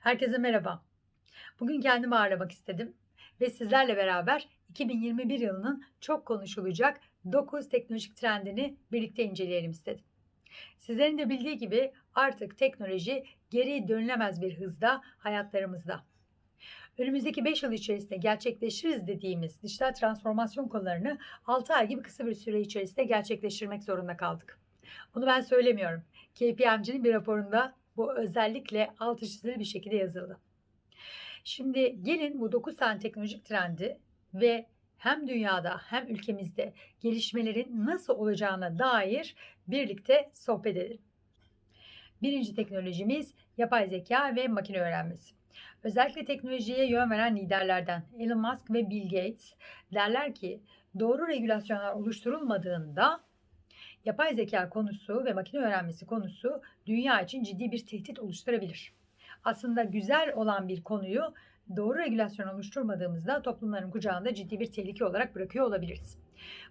Herkese merhaba. Bugün kendimi ağırlamak istedim ve sizlerle beraber 2021 yılının çok konuşulacak 9 teknolojik trendini birlikte inceleyelim istedim. Sizlerin de bildiği gibi artık teknoloji geri dönülemez bir hızda hayatlarımızda. Önümüzdeki 5 yıl içerisinde gerçekleşiriz dediğimiz dijital transformasyon konularını 6 ay gibi kısa bir süre içerisinde gerçekleştirmek zorunda kaldık. Bunu ben söylemiyorum. KPMG'nin bir raporunda bu özellikle altı çizili bir şekilde yazıldı. Şimdi gelin bu 9 tane teknolojik trendi ve hem dünyada hem ülkemizde gelişmelerin nasıl olacağına dair birlikte sohbet edelim. Birinci teknolojimiz yapay zeka ve makine öğrenmesi. Özellikle teknolojiye yön veren liderlerden Elon Musk ve Bill Gates derler ki doğru regülasyonlar oluşturulmadığında yapay zeka konusu ve makine öğrenmesi konusu dünya için ciddi bir tehdit oluşturabilir. Aslında güzel olan bir konuyu doğru regülasyon oluşturmadığımızda toplumların kucağında ciddi bir tehlike olarak bırakıyor olabiliriz.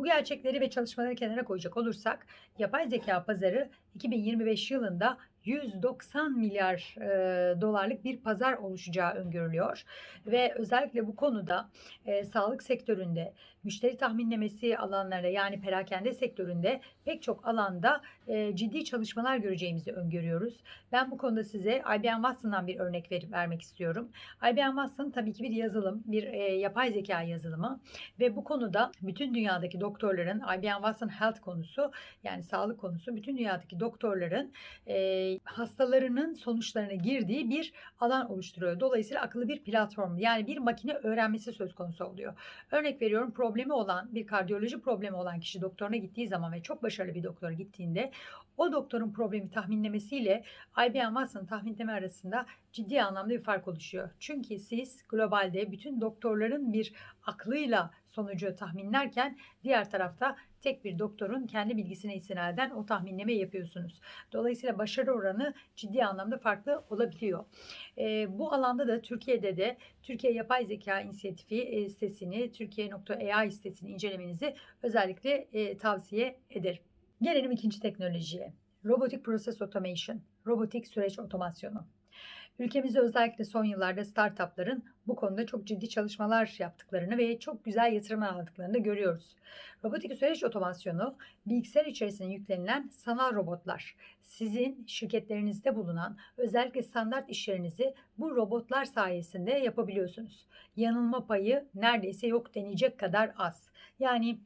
Bu gerçekleri ve çalışmaları kenara koyacak olursak yapay zeka pazarı 2025 yılında 190 milyar e, dolarlık bir pazar oluşacağı öngörülüyor ve özellikle bu konuda e, sağlık sektöründe, müşteri tahminlemesi alanlarında yani perakende sektöründe pek çok alanda e, ciddi çalışmalar göreceğimizi öngörüyoruz. Ben bu konuda size IBM Watson'dan bir örnek ver, vermek istiyorum. IBM Watson tabii ki bir yazılım, bir e, yapay zeka yazılımı ve bu konuda bütün dünyadaki doktorların IBM Watson Health konusu yani sağlık konusu bütün dünyadaki doktorların e, hastalarının sonuçlarına girdiği bir alan oluşturuyor. Dolayısıyla akıllı bir platform yani bir makine öğrenmesi söz konusu oluyor. Örnek veriyorum problemi olan bir kardiyoloji problemi olan kişi doktoruna gittiği zaman ve çok başarılı bir doktora gittiğinde o doktorun problemi tahminlemesiyle IBM Watson tahminleme arasında ciddi anlamda bir fark oluşuyor. Çünkü siz globalde bütün doktorların bir aklıyla sonucu tahminlerken diğer tarafta tek bir doktorun kendi bilgisine istinaden o tahminleme yapıyorsunuz. Dolayısıyla başarı oranı ciddi anlamda farklı olabiliyor. E, bu alanda da Türkiye'de de Türkiye Yapay Zeka İnisiyatifi e, sitesini, Türkiye.ai sitesini incelemenizi özellikle e, tavsiye ederim. Gelelim ikinci teknolojiye. Robotic Process Automation, robotik süreç otomasyonu. Ülkemizde özellikle son yıllarda startupların bu konuda çok ciddi çalışmalar yaptıklarını ve çok güzel yatırımlar aldıklarını da görüyoruz. Robotik süreç otomasyonu bilgisayar içerisine yüklenilen sanal robotlar. Sizin şirketlerinizde bulunan özellikle standart işlerinizi bu robotlar sayesinde yapabiliyorsunuz. Yanılma payı neredeyse yok denecek kadar az. Yani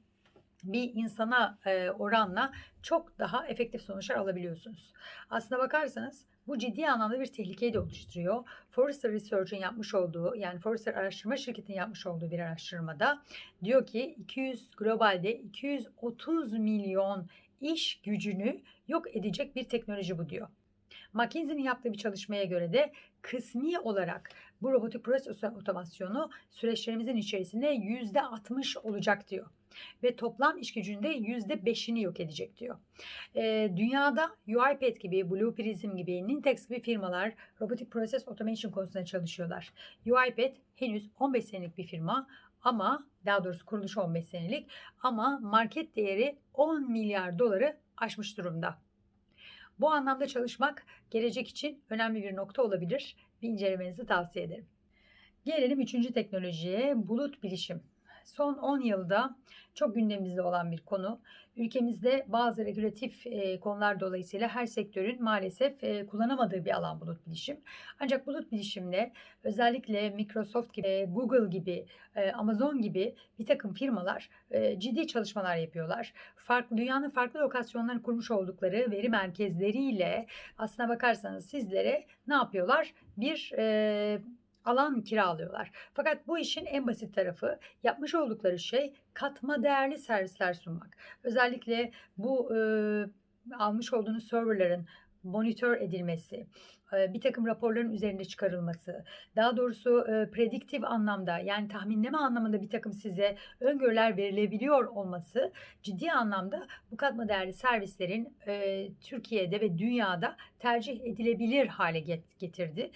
bir insana oranla çok daha efektif sonuçlar alabiliyorsunuz. Aslına bakarsanız bu ciddi anlamda bir tehlikeyi de oluşturuyor. Forrester Research'ın yapmış olduğu yani Forrester araştırma şirketinin yapmış olduğu bir araştırmada diyor ki 200 globalde 230 milyon iş gücünü yok edecek bir teknoloji bu diyor. McKinsey'nin yaptığı bir çalışmaya göre de kısmi olarak bu robotik proses otomasyonu süreçlerimizin içerisinde %60 olacak diyor ve toplam iş gücünde %5'ini yok edecek diyor. E, dünyada UiPath gibi, Blue Prism gibi, Nintex gibi firmalar robotik Process Automation konusunda çalışıyorlar. UiPath henüz 15 senelik bir firma ama daha doğrusu kuruluş 15 senelik ama market değeri 10 milyar doları aşmış durumda. Bu anlamda çalışmak gelecek için önemli bir nokta olabilir. Bir incelemenizi tavsiye ederim. Gelelim üçüncü teknolojiye bulut bilişim son 10 yılda çok gündemimizde olan bir konu. Ülkemizde bazı regülatif e, konular dolayısıyla her sektörün maalesef e, kullanamadığı bir alan bulut bilişim. Ancak bulut bilişimle özellikle Microsoft gibi, e, Google gibi, Amazon gibi bir takım firmalar ciddi çalışmalar yapıyorlar. Farklı dünyanın farklı lokasyonlarını kurmuş oldukları veri merkezleriyle aslına bakarsanız sizlere ne yapıyorlar? Bir e, alan kiralıyorlar. Fakat bu işin en basit tarafı yapmış oldukları şey katma değerli servisler sunmak. Özellikle bu e, almış olduğunuz serverların monitör edilmesi, bir takım raporların üzerinde çıkarılması, daha doğrusu prediktif anlamda yani tahminleme anlamında bir takım size öngörüler verilebiliyor olması ciddi anlamda bu katma değerli servislerin Türkiye'de ve dünyada tercih edilebilir hale getirdi.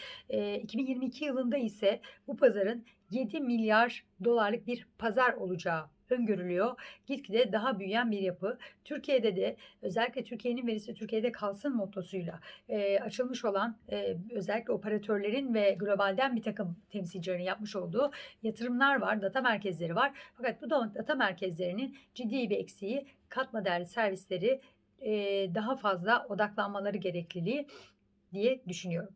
2022 yılında ise bu pazarın 7 milyar dolarlık bir pazar olacağı öngörülüyor. Gitgide daha büyüyen bir yapı. Türkiye'de de özellikle Türkiye'nin verisi Türkiye'de kalsın mottosuyla e, açılmış olan e, özellikle operatörlerin ve globalden bir takım temsilcilerin yapmış olduğu yatırımlar var, data merkezleri var. Fakat bu data merkezlerinin ciddi bir eksiği katma değerli servisleri e, daha fazla odaklanmaları gerekliliği diye düşünüyorum.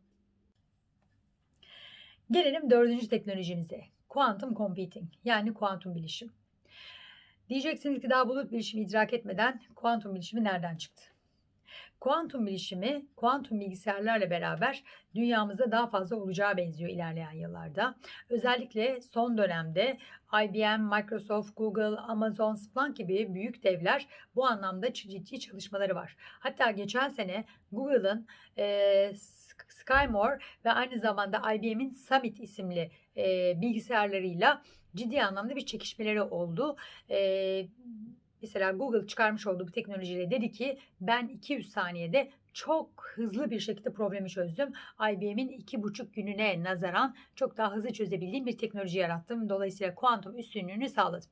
Gelelim dördüncü teknolojimize. Quantum Computing yani kuantum bilişim. Diyeceksiniz ki daha bulut bilişimi idrak etmeden kuantum bilişimi nereden çıktı? Kuantum bilişimi, kuantum bilgisayarlarla beraber dünyamızda daha fazla olacağı benziyor ilerleyen yıllarda. Özellikle son dönemde IBM, Microsoft, Google, Amazon, Splunk gibi büyük devler bu anlamda ciddi çalışmaları var. Hatta geçen sene Google'ın e, Skymore ve aynı zamanda IBM'in Summit isimli e, bilgisayarlarıyla ciddi anlamda bir çekişmeleri oldu. E, mesela Google çıkarmış olduğu bu teknolojiyle dedi ki ben 200 saniyede çok hızlı bir şekilde problemi çözdüm. IBM'in iki buçuk gününe nazaran çok daha hızlı çözebildiğim bir teknoloji yarattım. Dolayısıyla kuantum üstünlüğünü sağladım.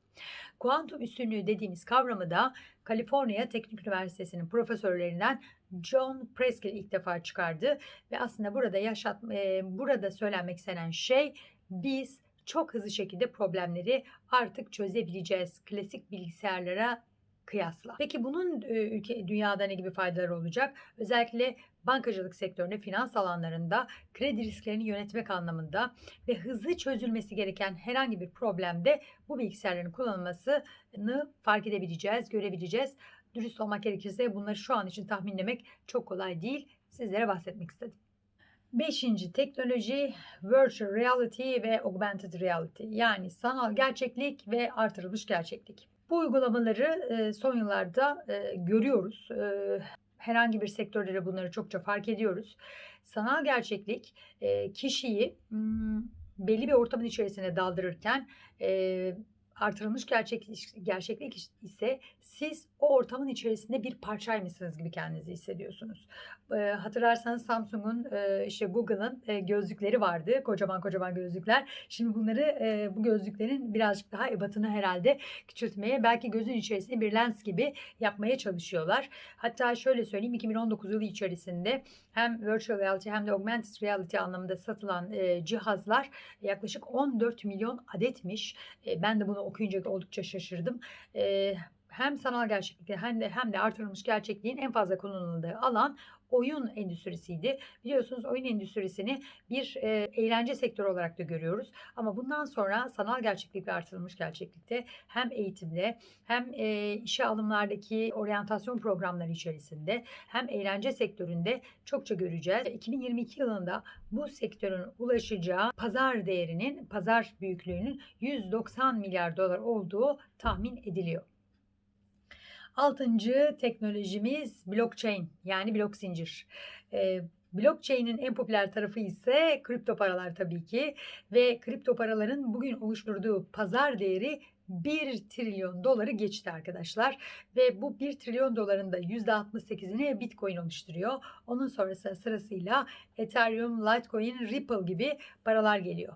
Kuantum üstünlüğü dediğimiz kavramı da Kaliforniya Teknik Üniversitesi'nin profesörlerinden John Preskill ilk defa çıkardı ve aslında burada yaşat e, burada söylenmek istenen şey biz çok hızlı şekilde problemleri artık çözebileceğiz klasik bilgisayarlara kıyasla. Peki bunun ülke dünyada ne gibi faydaları olacak? Özellikle bankacılık sektöründe, finans alanlarında kredi risklerini yönetmek anlamında ve hızlı çözülmesi gereken herhangi bir problemde bu bilgisayarların kullanılmasını fark edebileceğiz, görebileceğiz. Dürüst olmak gerekirse bunları şu an için tahminlemek çok kolay değil. Sizlere bahsetmek istedim. Beşinci teknoloji virtual reality ve augmented reality yani sanal gerçeklik ve artırılmış gerçeklik. Bu uygulamaları son yıllarda görüyoruz. Herhangi bir sektörde de bunları çokça fark ediyoruz. Sanal gerçeklik kişiyi belli bir ortamın içerisine daldırırken artırılmış gerçek, gerçeklik ise siz o ortamın içerisinde bir parçaymışsınız gibi kendinizi hissediyorsunuz. E, hatırlarsanız Samsung'un e, işte Google'ın e, gözlükleri vardı. Kocaman kocaman gözlükler. Şimdi bunları e, bu gözlüklerin birazcık daha ebatını herhalde küçültmeye belki gözün içerisinde bir lens gibi yapmaya çalışıyorlar. Hatta şöyle söyleyeyim 2019 yılı içerisinde hem virtual reality hem de augmented reality anlamında satılan e, cihazlar yaklaşık 14 milyon adetmiş. E, ben de bunu okuyunca oldukça şaşırdım. E, hem sanal gerçeklikte hem de hem de artırılmış gerçekliğin en fazla kullanıldığı alan oyun endüstrisiydi. Biliyorsunuz oyun endüstrisini bir e, eğlence sektörü olarak da görüyoruz. Ama bundan sonra sanal gerçeklik ve artırılmış gerçeklikte hem eğitimde hem e, işe alımlardaki oryantasyon programları içerisinde hem eğlence sektöründe çokça göreceğiz. 2022 yılında bu sektörün ulaşacağı pazar değerinin, pazar büyüklüğünün 190 milyar dolar olduğu tahmin ediliyor. Altıncı teknolojimiz blockchain yani blok zincir. E, Blockchain'in en popüler tarafı ise kripto paralar tabii ki ve kripto paraların bugün oluşturduğu pazar değeri 1 trilyon doları geçti arkadaşlar. Ve bu 1 trilyon doların da %68'ini Bitcoin oluşturuyor. Onun sonrası sırasıyla Ethereum, Litecoin, Ripple gibi paralar geliyor.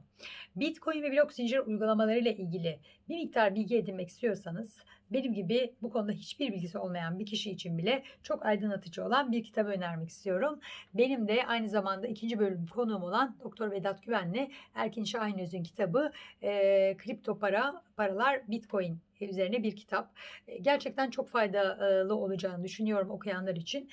Bitcoin ve blok zincir uygulamalarıyla ilgili bir miktar bilgi edinmek istiyorsanız benim gibi bu konuda hiçbir bilgisi olmayan bir kişi için bile çok aydınlatıcı olan bir kitabı önermek istiyorum. Benim de aynı zamanda ikinci bölüm konuğum olan Doktor Vedat Güvenli Erkin Şahinöz'ün kitabı e, Kripto Para, Paralar Bitcoin üzerine bir kitap. Gerçekten çok faydalı olacağını düşünüyorum okuyanlar için.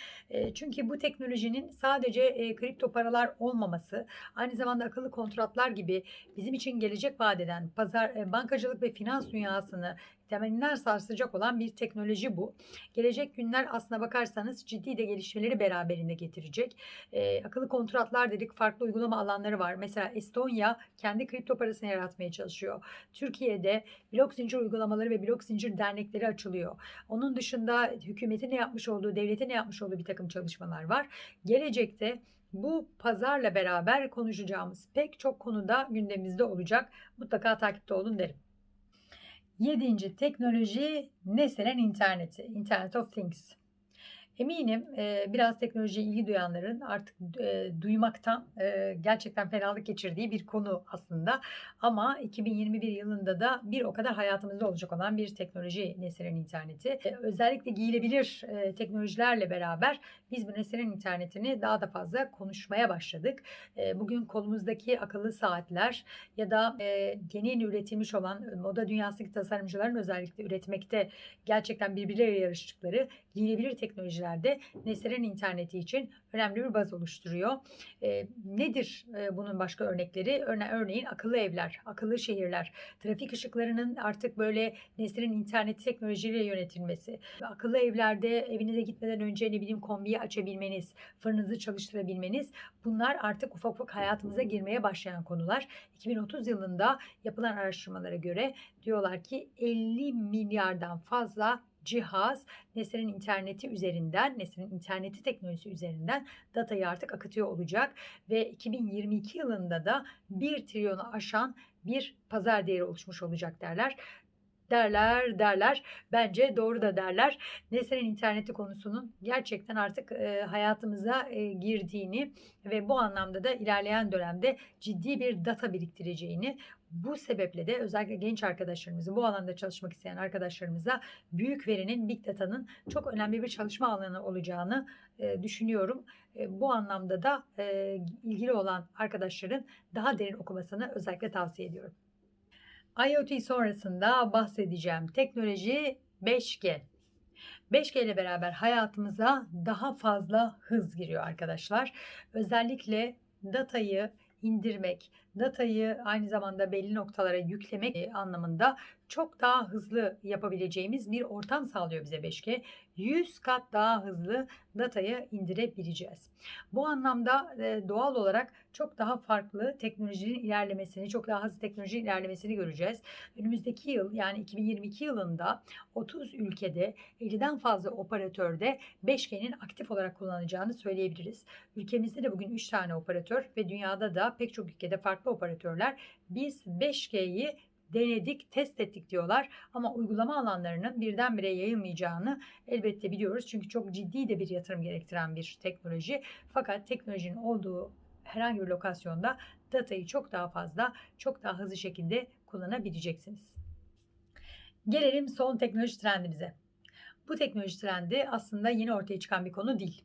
Çünkü bu teknolojinin sadece kripto paralar olmaması, aynı zamanda akıllı kontratlar gibi bizim için gelecek vadeden pazar, bankacılık ve finans dünyasını temelinden sarsacak olan bir teknoloji bu. Gelecek günler aslına bakarsanız ciddi de gelişmeleri beraberinde getirecek. E, akıllı kontratlar dedik farklı uygulama alanları var. Mesela Estonya kendi kripto parasını yaratmaya çalışıyor. Türkiye'de blok zincir uygulamaları ve blok zincir dernekleri açılıyor. Onun dışında hükümetin ne yapmış olduğu, devletin ne yapmış olduğu bir takım çalışmalar var. Gelecekte bu pazarla beraber konuşacağımız pek çok konuda gündemimizde olacak. Mutlaka takipte olun derim. Yedinci teknoloji nesnelerin interneti, Internet of Things. Eminim, eee, biraz teknolojiye ilgi duyanların artık, eee, duymaktan, eee, gerçekten fenalık geçirdiği bir konu aslında ama 2021 yılında da bir o kadar hayatımızda olacak olan bir teknoloji nesnenin interneti. Eee, özellikle giyilebilir, eee, teknolojilerle beraber biz bu nesnenin internetini daha da fazla konuşmaya başladık. Eee, bugün kolumuzdaki akıllı saatler ya da, eee, yeni yeni üretilmiş olan, moda dünyasındaki tasarımcıların özellikle üretmekte gerçekten birbirleriyle yarıştıkları giyilebilir teknolojiler de nesnelerin interneti için önemli bir baz oluşturuyor. Eee, nedir, eee, bunun başka örnekleri? Örne örneğin akıllı evler, akıllı şehirler, trafik ışıklarının artık böyle nesnenin interneti teknolojiyle yönetilmesi, akıllı evlerde evinize gitmeden önce, ne bileyim, kombiyi açabilmeniz, fırınınızı çalıştırabilmeniz bunlar artık ufak ufak hayatımıza girmeye başlayan konular. 2030 yılında yapılan araştırmalara göre diyorlar ki 50 milyardan fazla cihaz nesnenin interneti üzerinden, nesnenin interneti teknolojisi üzerinden datayı artık akıtıyor olacak ve 2022 yılında da 1 trilyonu aşan bir pazar değeri oluşmuş olacak derler. Derler, derler. Bence doğru da derler. Nesnenin interneti konusunun gerçekten artık, eee, hayatımıza, eee, girdiğini ve bu anlamda da ilerleyen dönemde ciddi bir data biriktireceğini, bu sebeple de özellikle genç arkadaşlarımızı, bu alanda çalışmak isteyen arkadaşlarımıza büyük verinin, big data'nın çok önemli bir çalışma alanı olacağını, eee, düşünüyorum. Eee, bu anlamda da, eee, ilgili olan arkadaşların daha derin okumasını özellikle tavsiye ediyorum. IoT sonrasında bahsedeceğim teknoloji 5G. 5G ile beraber hayatımıza daha fazla hız giriyor arkadaşlar. Özellikle datayı indirmek, datayı aynı zamanda belli noktalara yüklemek, anlamında çok daha hızlı yapabileceğimiz bir ortam sağlıyor bize 5G. 100 kat daha hızlı datayı indirebileceğiz. Bu anlamda, doğal olarak çok daha farklı teknolojinin ilerlemesini, çok daha hızlı teknolojinin ilerlemesini göreceğiz. Önümüzdeki yıl, yani 2022 yılında 30 ülkede 50'den fazla operatörde 5G'nin aktif olarak kullanılacağını söyleyebiliriz. Ülkemizde de bugün 3 tane operatör ve dünyada da pek çok ülkede farklı operatörler biz 5G'yi denedik, test ettik diyorlar ama uygulama alanlarının birdenbire yayılmayacağını elbette biliyoruz. Çünkü çok ciddi de bir yatırım gerektiren bir teknoloji. Fakat teknolojinin olduğu herhangi bir lokasyonda datayı çok daha fazla, çok daha hızlı şekilde kullanabileceksiniz. Gelelim son teknoloji trendimize. Bu teknoloji trendi aslında yeni ortaya çıkan bir konu değil.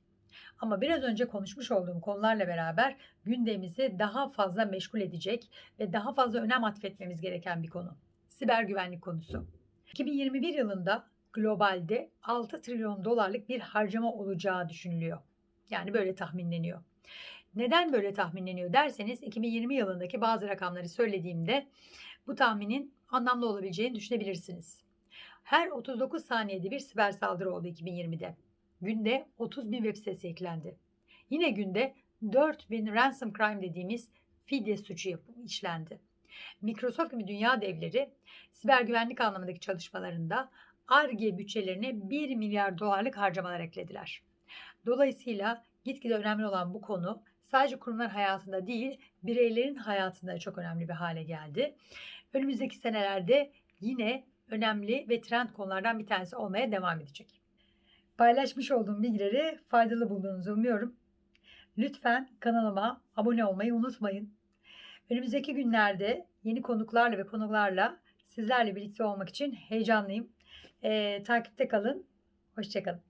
Ama biraz önce konuşmuş olduğum konularla beraber gündemimizi daha fazla meşgul edecek ve daha fazla önem atfetmemiz gereken bir konu. Siber güvenlik konusu. 2021 yılında globalde 6 trilyon dolarlık bir harcama olacağı düşünülüyor. Yani böyle tahminleniyor. Neden böyle tahminleniyor derseniz 2020 yılındaki bazı rakamları söylediğimde bu tahminin anlamlı olabileceğini düşünebilirsiniz. Her 39 saniyede bir siber saldırı oldu 2020'de. Günde 30 bin web sitesi eklendi. Yine günde 4 bin ransom crime dediğimiz fidye suçu işlendi. Microsoft gibi dünya devleri siber güvenlik anlamındaki çalışmalarında ARGE bütçelerine 1 milyar dolarlık harcamalar eklediler. Dolayısıyla gitgide önemli olan bu konu sadece kurumlar hayatında değil, bireylerin hayatında çok önemli bir hale geldi. Önümüzdeki senelerde yine önemli ve trend konulardan bir tanesi olmaya devam edecek. Paylaşmış olduğum bilgileri faydalı bulduğunuzu umuyorum. Lütfen kanalıma abone olmayı unutmayın. Önümüzdeki günlerde yeni konuklarla ve konularla sizlerle birlikte olmak için heyecanlıyım. Ee, takipte kalın. Hoşçakalın.